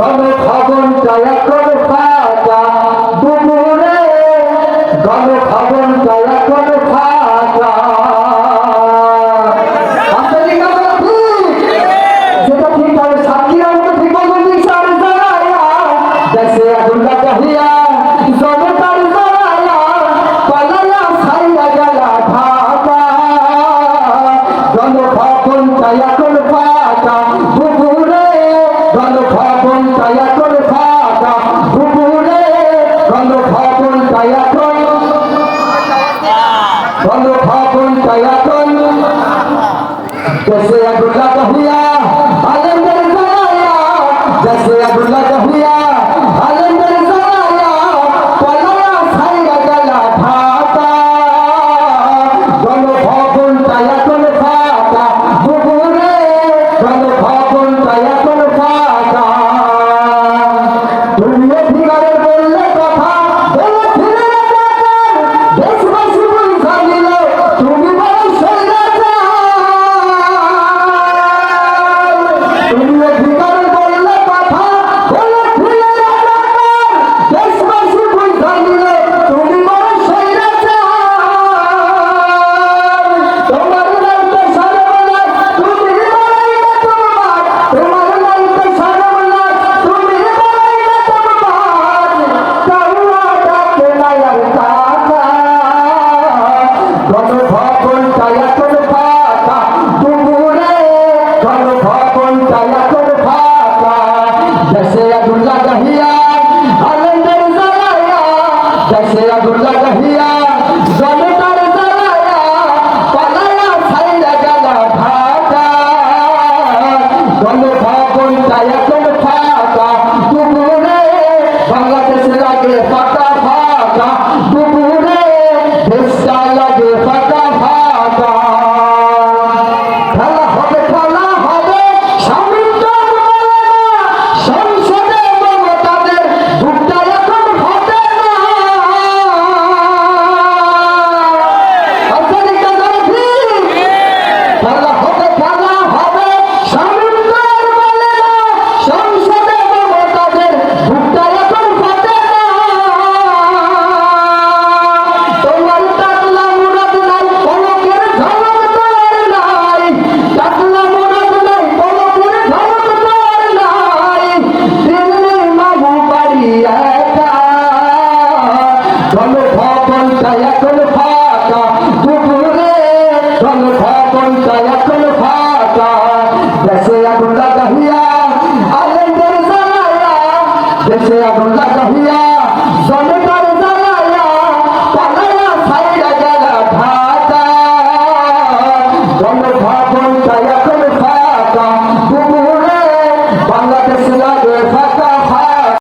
গলে খবন চায়া করে ফাঁকা দুপুরে। গলে খবন চায়া করে ফাঁকা जैसे अब्दुल्ला कहिया सोने का Kaya ko lupa বন্ধ খাপন চালাতন কেসে আবুল্লাহ আগুন